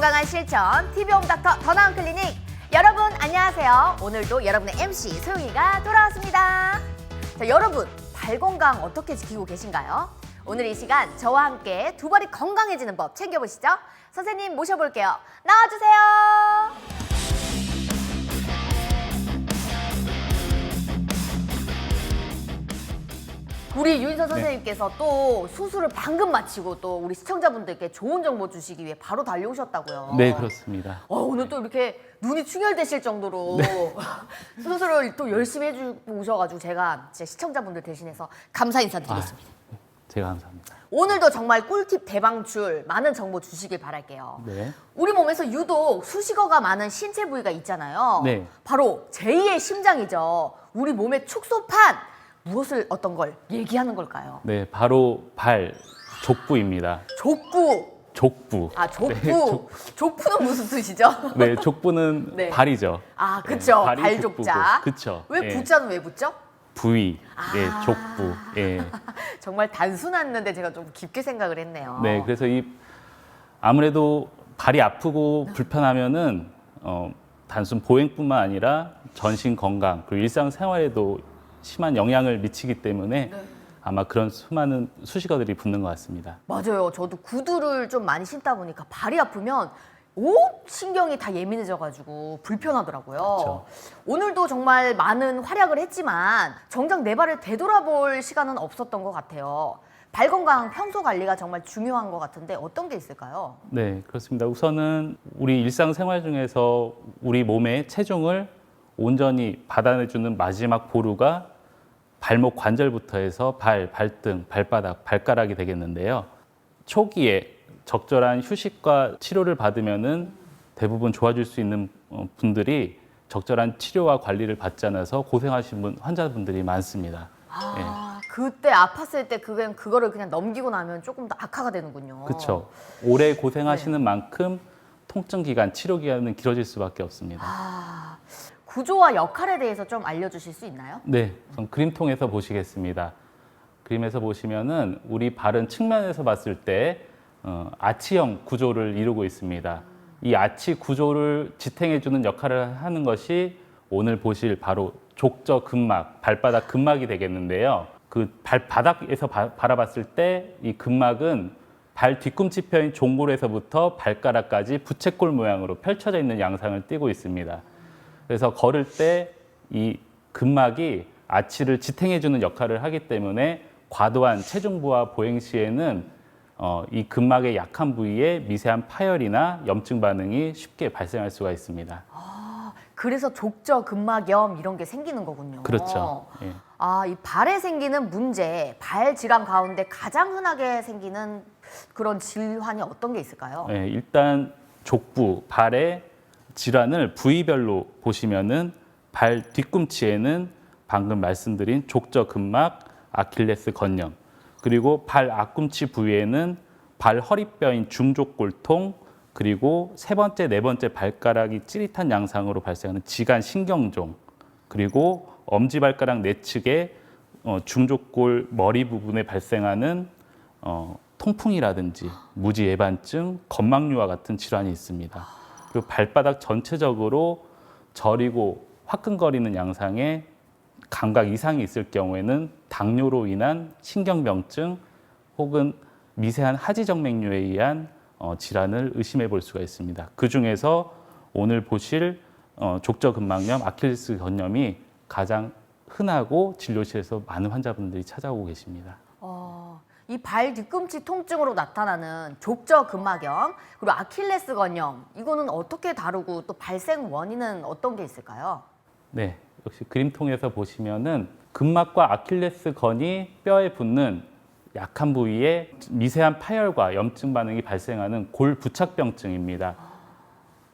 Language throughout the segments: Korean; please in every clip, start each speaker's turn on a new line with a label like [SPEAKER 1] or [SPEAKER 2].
[SPEAKER 1] 건강한 실천 TV홈 닥터 더 나은 클리닉 여러분 안녕하세요. 오늘도 여러분의 MC 소영이가 돌아왔습니다. 자, 여러분 발 건강 어떻게 지키고 계신가요? 오늘 이 시간 저와 함께 두 발이 건강해지는 법 챙겨보시죠. 선생님 모셔볼게요. 나와주세요. 우리 유인선 선생님께서 또 수술을 방금 마치고 또 우리 시청자분들께 좋은 정보 주시기 위해 바로 달려오셨다고요.
[SPEAKER 2] 네, 그렇습니다.
[SPEAKER 1] 어, 오늘 또 이렇게 눈이 충혈되실 정도로
[SPEAKER 2] 네.
[SPEAKER 1] 수술을 또 열심히 해주고 오셔가지고 제가 제 시청자분들 대신해서 감사 인사드리겠습니다.
[SPEAKER 2] 제가 감사합니다.
[SPEAKER 1] 오늘도 정말 꿀팁 대방출 많은 정보 주시길 바랄게요.
[SPEAKER 2] 네.
[SPEAKER 1] 우리 몸에서 유독 수식어가 많은 신체 부위가 있잖아요.
[SPEAKER 2] 네.
[SPEAKER 1] 바로 제2의 심장이죠. 우리 몸의 축소판 무엇을 어떤 걸 얘기하는 걸까요?
[SPEAKER 2] 네, 바로 발 족부입니다.
[SPEAKER 1] 족부.
[SPEAKER 2] 족부.
[SPEAKER 1] 아 족부.
[SPEAKER 2] 네, 족,
[SPEAKER 1] 족부는 무슨 뜻이죠?
[SPEAKER 2] 네, 족부는
[SPEAKER 1] 네.
[SPEAKER 2] 발이죠.
[SPEAKER 1] 아 그쵸.
[SPEAKER 2] 발이
[SPEAKER 1] 발족자.
[SPEAKER 2] 그쵸.
[SPEAKER 1] 왜
[SPEAKER 2] 예.
[SPEAKER 1] 부자는 왜 붙죠?
[SPEAKER 2] 부위. 예,
[SPEAKER 1] 아.
[SPEAKER 2] 족부. 예.
[SPEAKER 1] 정말 단순했는데 제가 좀 깊게 생각을 했네요.
[SPEAKER 2] 네, 그래서 이 아무래도 발이 아프고 불편하면은 어, 단순 보행뿐만 아니라 전신 건강 그리고 일상 생활에도 심한 영향을 미치기 때문에
[SPEAKER 1] 네.
[SPEAKER 2] 아마 그런 수많은 수식어들이 붙는 것 같습니다.
[SPEAKER 1] 맞아요. 저도 구두를 좀 많이 신다 보니까 발이 아프면 온 신경이 다 예민해져가지고 불편하더라고요.
[SPEAKER 2] 그쵸.
[SPEAKER 1] 오늘도 정말 많은 활약을 했지만 정작 내 발을 되돌아볼 시간은 없었던 것 같아요. 발 건강 평소 관리가 정말 중요한 것 같은데 어떤 게 있을까요?
[SPEAKER 2] 네, 그렇습니다. 우선은 우리 일상생활 중에서 우리 몸의 체중을 온전히 받아내주는 마지막 보루가 발목 관절부터 해서 발, 발등, 발바닥, 발가락이 되겠는데요. 초기에 적절한 휴식과 치료를 받으면은 대부분 좋아질 수 있는 어, 분들이 적절한 치료와 관리를 받지 않아서 고생하신 분, 환자분들이 많습니다.
[SPEAKER 1] 아, 그때 아팠을 때 그냥 그거를 그냥 넘기고 나면 조금 더 악화가 되는군요.
[SPEAKER 2] 그렇죠. 오래 고생하시는
[SPEAKER 1] 네.
[SPEAKER 2] 만큼 통증 기간, 치료 기간은 길어질 수밖에 없습니다.
[SPEAKER 1] 아, 구조와 역할에 대해서 좀 알려주실 수 있나요?
[SPEAKER 2] 네, 우선 그림 통해서 보시겠습니다. 그림에서 보시면은 우리 발은 측면에서 봤을 때 어, 아치형 구조를 이루고 있습니다. 이 아치 구조를 지탱해주는 역할을 하는 것이 오늘 보실 바로 족저 근막, 발바닥 근막이 되겠는데요. 그 발바닥에서 바, 바라봤을 때 이 근막은 발 뒤꿈치 뼈인 종골에서부터 발가락까지 부채꼴 모양으로 펼쳐져 있는 양상을 띠고 있습니다. 그래서 걸을 때 이 근막이 아치를 지탱해주는 역할을 하기 때문에 과도한 체중부하 보행 시에는 어, 이 근막의 약한 부위에 미세한 파열이나 염증 반응이 쉽게 발생할 수가 있습니다.
[SPEAKER 1] 그래서 족저 근막염 이런 게 생기는 거군요.
[SPEAKER 2] 그렇죠. 예.
[SPEAKER 1] 아, 이 발에 생기는 문제, 발 질환 가운데 가장 흔하게 생기는 그런 질환이 어떤 게 있을까요?
[SPEAKER 2] 예, 일단 족부, 발의 질환을 부위별로 보시면은 발 뒤꿈치에는 방금 말씀드린 족저 근막, 아킬레스 건염, 그리고 발 앞꿈치 부위에는 발 허리뼈인 중족골통, 그리고 세 번째, 네 번째 발가락이 찌릿한 양상으로 발생하는 지간 신경종, 그리고 엄지발가락 내측의 어, 중족골 머리 부분에 발생하는 어, 통풍이라든지 무지 예반증, 건망류와 같은 질환이 있습니다. 그리고 발바닥 전체적으로 저리고 화끈거리는 양상의 감각 이상이 있을 경우에는 당뇨로 인한 신경병증 혹은 미세한 하지정맥류에 의한 어, 질환을 의심해 볼 수가 있습니다. 그 중에서 오늘 보실 어, 족저근막염, 아킬레스 건염이 가장 흔하고 진료실에서 많은 환자분들이 찾아오고 계십니다.
[SPEAKER 1] 어, 이발 뒤꿈치 통증으로 나타나는 족저 근막염 그리고 아킬레스 건염 이거는 어떻게 다루고 또 발생 원인은 어떤 게 있을까요?
[SPEAKER 2] 네, 역시 그림 통해서 보시면은 근막과 아킬레스 건이 뼈에 붙는 약한 부위에 미세한 파열과 염증 반응이 발생하는 골 부착병증입니다.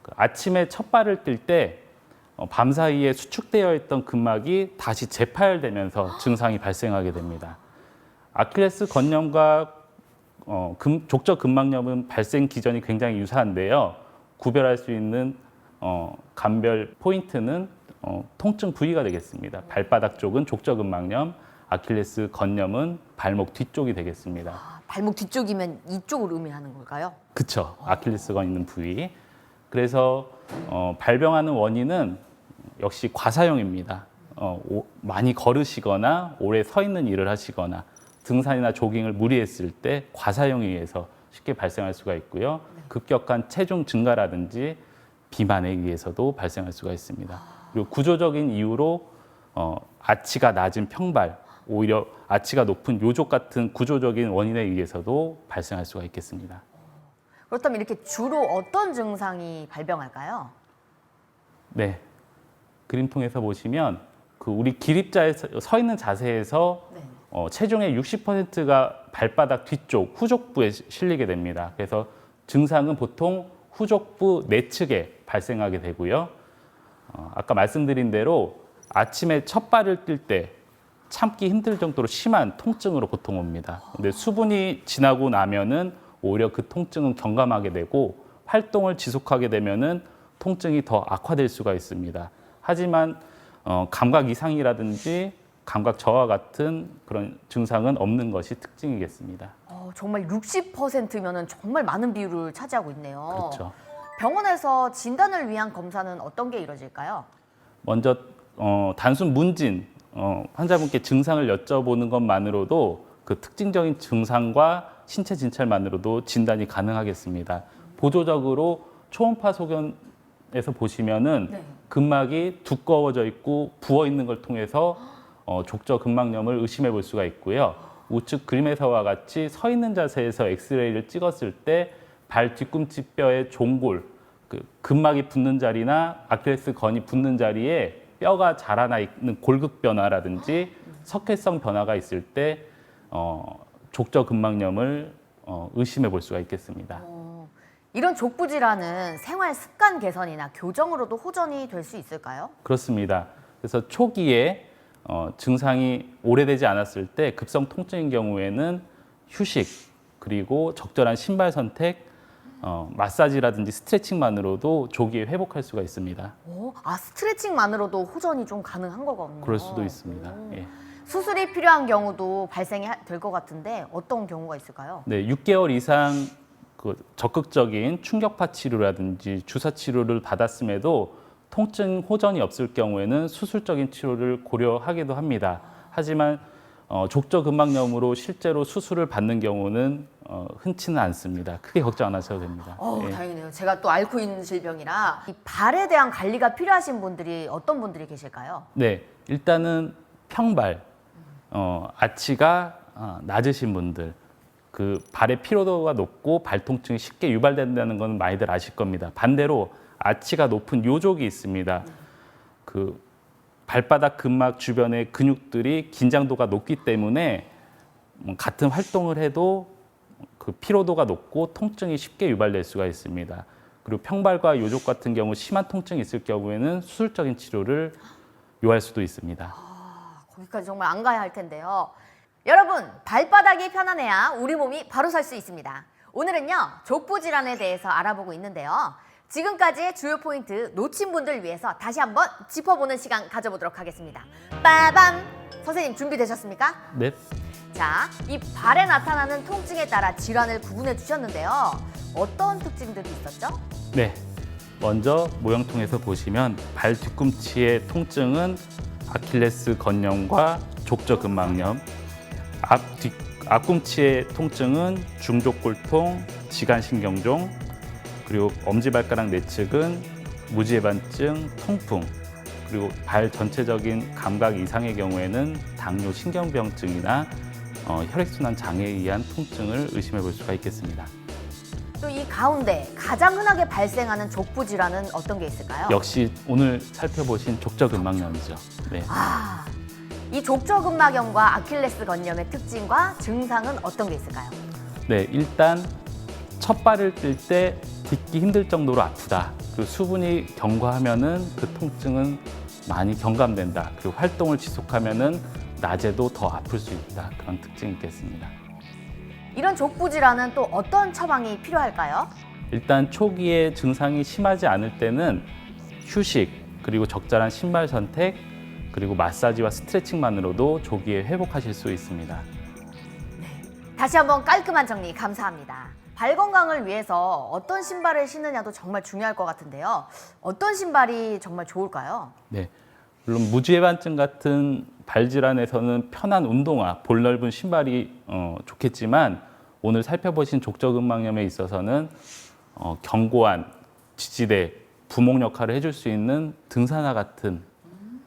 [SPEAKER 2] 그 아침에 첫 발을 뛸때 어, 밤사이에 수축되어 있던 근막이 다시 재파열되면서 증상이 발생하게 됩니다. 아킬레스 건염과 어, 금, 족저 근막염은 발생 기전이 굉장히 유사한데요. 구별할 수 있는 어, 감별 포인트는 어, 통증 부위가 되겠습니다. 발바닥 쪽은 족저 근막염, 아킬레스 건염은 발목 뒤쪽이 되겠습니다.
[SPEAKER 1] 아, 발목 뒤쪽이면 이쪽을 의미하는 걸까요?
[SPEAKER 2] 그쵸. 아킬레스건 있는 부위. 그래서 어, 발병하는 원인은 역시 과사용입니다. 어, 오- 많이 걸으시거나 오래 서 있는 일을 하시거나 등산이나 조깅을 무리했을 때 과사용에 의해서 쉽게 발생할 수가 있고요. 급격한 체중 증가라든지 비만에 의해서도 발생할 수가 있습니다. 그리고 구조적인 이유로 어, 아치가 낮은 평발, 오히려 아치가 높은 요족 같은 구조적인 원인에 의해서도 발생할 수가 있겠습니다.
[SPEAKER 1] 그렇다면 이렇게 주로 어떤 증상이 발병할까요?
[SPEAKER 2] 네. 그림 통해서 보시면 그 우리 기립자에서 서 있는 자세에서
[SPEAKER 1] 네.
[SPEAKER 2] 어, 체중의 60%가 발바닥 뒤쪽 후족부에 시- 실리게 됩니다. 그래서 증상은 보통 후족부 내측에 발생하게 되고요. 어, 아까 말씀드린 대로 아침에 첫 발을 뛸 때 참기 힘들 정도로 심한 통증으로 보통 옵니다. 근데 수분이 지나고 나면은 오히려 그 통증은 경감하게 되고 활동을 지속하게 되면은 통증이 더 악화될 수가 있습니다. 하지만 어, 감각 이상이라든지 감각 저하 같은 그런 증상은 없는 것이 특징이겠습니다.
[SPEAKER 1] 어, 정말 60%면은 정말 많은 비율을 차지하고 있네요.
[SPEAKER 2] 그렇죠.
[SPEAKER 1] 병원에서 진단을 위한 검사는 어떤 게 이루어질까요?
[SPEAKER 2] 먼저 어, 단순 문진 어, 환자분께 증상을 여쭤보는 것만으로도 그 특징적인 증상과 신체 진찰만으로도 진단이 가능하겠습니다. 보조적으로 초음파 소견에서 보시면은
[SPEAKER 1] 네.
[SPEAKER 2] 근막이 두꺼워져 있고 부어 있는 걸 통해서 어, 족저 근막염을 의심해 볼 수가 있고요. 우측 그림에서와 같이 서 있는 자세에서 엑스레이를 찍었을 때 발 뒤꿈치 뼈의 종골, 그 근막이 붙는 자리나 아킬레스 건이 붙는 자리에 뼈가 자라나 있는 골극 변화라든지 석회성 변화가 있을 때 어, 족저 근막염을 어, 의심해 볼 수가 있겠습니다.
[SPEAKER 1] 어, 이런 족부 질환은 생활 습관 개선이나 교정으로도 호전이 될 수 있을까요?
[SPEAKER 2] 그렇습니다. 그래서 초기에 어, 증상이 오래되지 않았을 때 급성 통증인 경우에는 휴식 그리고 적절한 신발 선택, 어, 마사지라든지 스트레칭만으로도 조기에 회복할 수가 있습니다.
[SPEAKER 1] 오, 아 스트레칭만으로도 호전이 좀 가능한 거군요.
[SPEAKER 2] 그럴 수도 있습니다.
[SPEAKER 1] 오.
[SPEAKER 2] 예.
[SPEAKER 1] 수술이 필요한 경우도 발생이 될 것 같은데 어떤 경우가 있을까요?
[SPEAKER 2] 네, 6개월 이상 그 적극적인 충격파 치료라든지 주사 치료를 받았음에도 통증 호전이 없을 경우에는 수술적인 치료를 고려하기도 합니다. 하지만 어, 족저 근막염으로 실제로 수술을 받는 경우는 어, 흔치는 않습니다. 크게 걱정 안 하셔도 됩니다.
[SPEAKER 1] 어,
[SPEAKER 2] 예.
[SPEAKER 1] 다행이네요. 제가 또 앓고 있는 질병이라 이 발에 대한 관리가 필요하신 분들이 어떤 분들이 계실까요?
[SPEAKER 2] 네, 일단은 평발, 어, 아치가 어, 낮으신 분들, 그 발의 피로도가 높고 발 통증이 쉽게 유발된다는 건 많이들 아실 겁니다. 반대로 아치가 높은 요족이 있습니다. 그 발바닥 근막 주변의 근육들이 긴장도가 높기 때문에 음, 같은 활동을 해도 그 피로도가 높고 통증이 쉽게 유발될 수가 있습니다. 그리고 평발과 요족 같은 경우 심한 통증이 있을 경우에는 수술적인 치료를 요할 수도 있습니다.
[SPEAKER 1] 아, 거기까지 정말 안 가야 할 텐데요. 여러분, 발바닥이 편안해야 우리 몸이 바로 설 수 있습니다. 오늘은요, 족부 질환에 대해서 알아보고 있는데요. 지금까지의 주요 포인트 놓친 분들 위해서 다시 한번 짚어보는 시간 가져보도록 하겠습니다. 빠밤! 선생님 준비되셨습니까?
[SPEAKER 2] 네,
[SPEAKER 1] 자, 이 발에 나타나는 통증에 따라 질환을 구분해 주셨는데요. 어떤 특징들이 있었죠?
[SPEAKER 2] 네. 먼저 모형통에서 보시면 발 뒤꿈치의 통증은 아킬레스 건염과 족저 근막염, 앞 뒤, 앞꿈치의 통증은 중족골통, 지간신경종, 그리고 엄지발가락 내측은 무지해반증, 통풍, 그리고 발 전체적인 감각 이상의 경우에는 당뇨 신경병증이나 어, 혈액순환 장애에 의한 통증을 의심해 볼 수가 있겠습니다.
[SPEAKER 1] 또 이 가운데 가장 흔하게 발생하는 족부 질환은 어떤 게 있을까요?
[SPEAKER 2] 역시 오늘 살펴보신 족저근막염이죠. 네.
[SPEAKER 1] 아, 이 족저근막염과 아킬레스 건염의 특징과 증상은 어떤 게 있을까요?
[SPEAKER 2] 네, 일단 첫 발을 뛸때 딛기 힘들 정도로 아프다. 그리고 수분이 경과하면은 그 통증은 많이 경감된다. 그리고 활동을 지속하면은 낮에도 더 아플 수 있다. 그런 특징이 있겠습니다.
[SPEAKER 1] 이런 족부 질환은 또 어떤 처방이 필요할까요?
[SPEAKER 2] 일단 초기에 증상이 심하지 않을 때는 휴식, 그리고 적절한 신발 선택, 그리고 마사지와 스트레칭만으로도 조기에 회복하실 수 있습니다.
[SPEAKER 1] 다시 한번 깔끔한 정리 감사합니다. 발 건강을 위해서 어떤 신발을 신느냐도 정말 중요할 것 같은데요. 어떤 신발이 정말 좋을까요?
[SPEAKER 2] 네. 물론 무지해반증 같은 발 질환에서는 편한 운동화, 볼 넓은 신발이 어, 좋겠지만 오늘 살펴보신 족저근막염에 있어서는 어, 견고한 지지대, 부목 역할을 해줄 수 있는 등산화 같은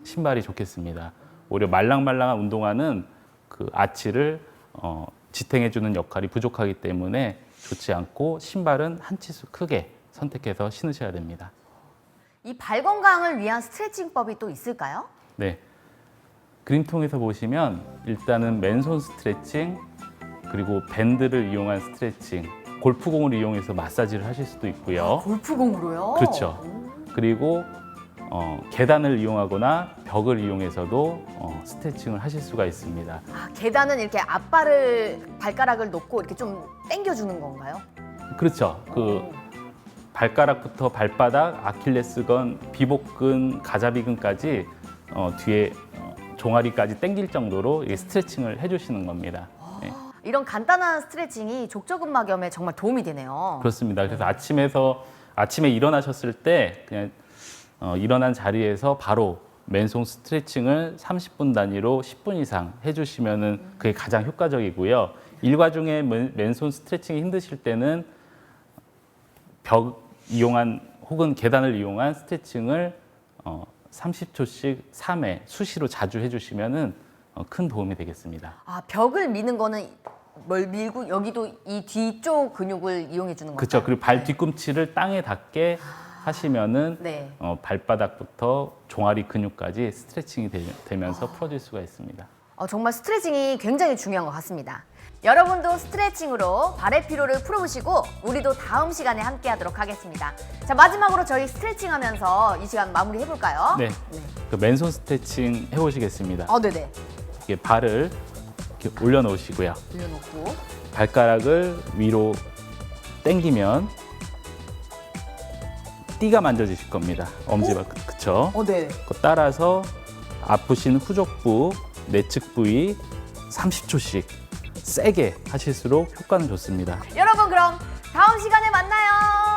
[SPEAKER 2] 신발이 좋겠습니다. 오히려 말랑말랑한 운동화는 그 아치를 어, 지탱해주는 역할이 부족하기 때문에 좋지 않고 신발은 한 치수 크게 선택해서 신으셔야 됩니다.
[SPEAKER 1] 이 발 건강을 위한 스트레칭법이 또 있을까요?
[SPEAKER 2] 네. 그림통에서 보시면 일단은 맨손 스트레칭 그리고 밴드를 이용한 스트레칭, 골프공을 이용해서 마사지를 하실 수도 있고요.
[SPEAKER 1] 골프공으로요?
[SPEAKER 2] 그렇죠. 그리고 어, 계단을 이용하거나 벽을 이용해서도 어, 스트레칭을 하실 수가 있습니다.
[SPEAKER 1] 아, 계단은 이렇게 앞발을 발가락을 놓고 이렇게 좀 당겨주는 건가요?
[SPEAKER 2] 그렇죠. 그 발가락부터 발바닥, 아킬레스건, 비복근, 가자비근까지 어, 뒤에 어, 종아리까지 당길 정도로 이 스트레칭을 해주시는 겁니다. 네.
[SPEAKER 1] 이런 간단한 스트레칭이 족저근막염에 정말 도움이 되네요.
[SPEAKER 2] 그렇습니다. 그래서 아침에서 아침에 일어나셨을 때 그냥 어, 일어난 자리에서 바로 맨손 스트레칭을 30분 단위로 10분 이상 해주시면은 그게 가장 효과적이고요. 일과 중에 맨- 맨손 스트레칭이 힘드실 때는 벽 이용한 혹은 계단을 이용한 스트레칭을 어, 30초씩 3회 수시로 자주 해주시면은 어, 큰 도움이 되겠습니다.
[SPEAKER 1] 아, 벽을 미는 거는 뭘 밀고 여기도 이 뒤쪽 근육을 이용해 주는 건가요?
[SPEAKER 2] 그렇죠. 그리고 발 뒤꿈치를 땅에 닿게 하시면은
[SPEAKER 1] 네.
[SPEAKER 2] 어, 발바닥부터 종아리 근육까지 스트레칭이 되, 면서 풀어질 수가 있습니다.
[SPEAKER 1] 어, 정말 스트레칭이 굉장히 중요한 것 같습니다. 여러분도 스트레칭으로 발의 피로를 풀어보시고 우리도 다음 시간에 함께 하도록 하겠습니다. 자, 마지막으로 저희 스트레칭 하면서 이 시간 마무리 해볼까요?
[SPEAKER 2] 네, 그 맨손 스트레칭 해보시겠습니다.
[SPEAKER 1] 어, 네네.
[SPEAKER 2] 이렇게 발을 이렇게 올려놓으시고요.
[SPEAKER 1] 올려놓고.
[SPEAKER 2] 발가락을 위로 당기면 띠가 만져지실 겁니다. 엄지발 그쵸?
[SPEAKER 1] 어, 네.
[SPEAKER 2] 그 따라서 아프신 후족부, 내측 부위 30초씩 세게 하실수록 효과는 좋습니다.
[SPEAKER 1] 여러분, 그럼 다음 시간에 만나요.